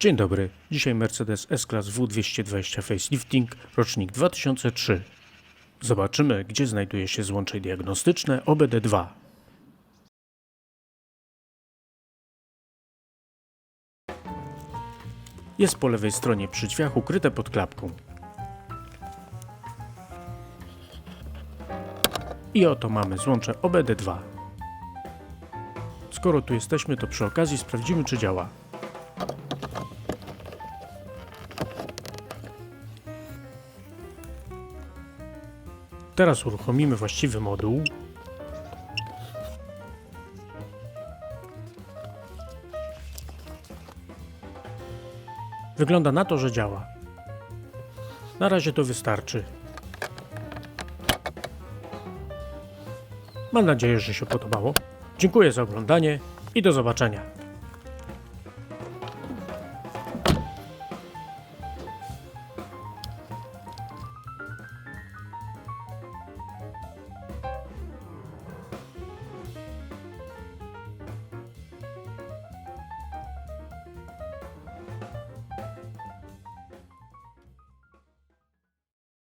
Dzień dobry. Dzisiaj Mercedes S-Class W220 Facelifting, rocznik 2003. Zobaczymy, gdzie znajduje się złącze diagnostyczne OBD2. Jest po lewej stronie przy drzwiach ukryte pod klapką. I oto mamy złącze OBD2. Skoro tu jesteśmy, to przy okazji sprawdzimy, czy działa. Teraz uruchomimy właściwy moduł. Wygląda na to, że działa. Na razie to wystarczy. Mam nadzieję, że się podobało. Dziękuję za oglądanie i do zobaczenia.